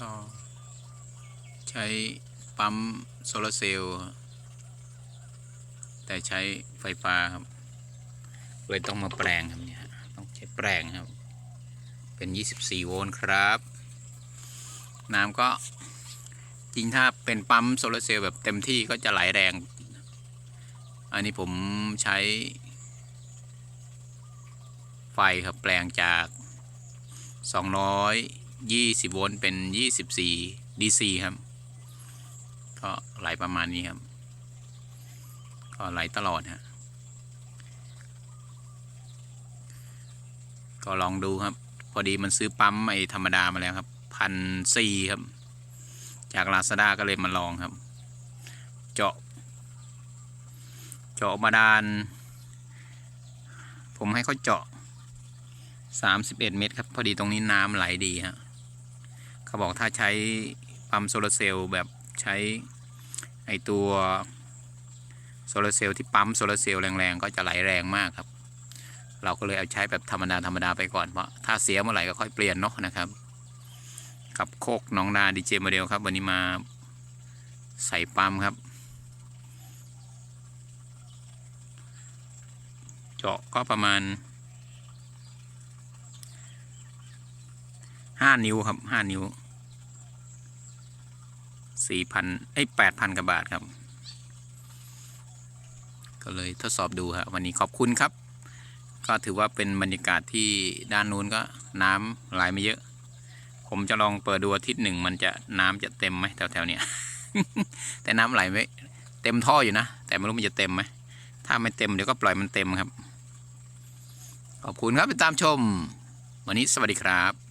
ก็ใช้ปั๊มโซลาร์เซลล์แต่ใช้ไฟฟ้าครับ เลยต้องมาแปลงครับเนี่ยต้องใช้แปลงครับ เป็น 24 โวลต์ครับ น้ำก็จริงถ้าเป็นปั๊มโซลาร์เซลล์แบบเต็มที่ก็จะไหลแรง อันนี้ผมใช้ ไฟครับแปลงจาก 220 โวลต์เป็น 24 DC ครับ ก็ไหลประมาณนี้ครับ ก็ไหลตลอดฮะก็ลองดูครับ พอดีมันซื้อปั๊มไอ้ธรรมดามาแล้วครับพันสี่ครับ จากลาซาด้าก็เลยมาลองครับ เจาะ เจาะบาดาล ผมให้เขาเจาะ31เมตรครับ พอดีตรงนี้น้ำไหลดีฮะเขาบอกถ้าใช้ปั๊มโซลาร์เซลล์แบบใช้ไอตัวโซลาร์เซลล์ที่ปั๊มโซลาร์เซลล์แรงๆ ก็จะไหลแรงมากครับ เราก็เลยเอาใช้แบบธรรมดาธรรมดาไปก่อน เพราะถ้าเสียเมื่อไหร่ก็ค่อยเปลี่ยนเนาะนะครับ กับโคกน้องนาดีเจโมเดลครับ วันนี้มาใส่ปั๊มครับ เจาะก็ประมาณห้านิ้วครับห้านิ้วสี่พันไอ้แปดพันกว่าบาทครับ ก็เลยทดสอบดูครับวันนี้ขอบคุณครับ ก็ถือว่าเป็นบรรยากาศที่ด้านนู้นก็น้ำไหลไม่เยอะ ผมจะลองเปิดดูอาทิตย์หนึ่งมันจะน้ำจะเต็มไหมแถวๆเนี้ยแต่น้ำไหลไม่เต็มท่ออยู่นะ แต่ไม่รู้มันจะเต็มไหมถ้าไม่เต็มเดี๋ยวก็ปล่อยมันเต็มครับ ขอบคุณครับติดตามชม วันนี้สวัสดีครับ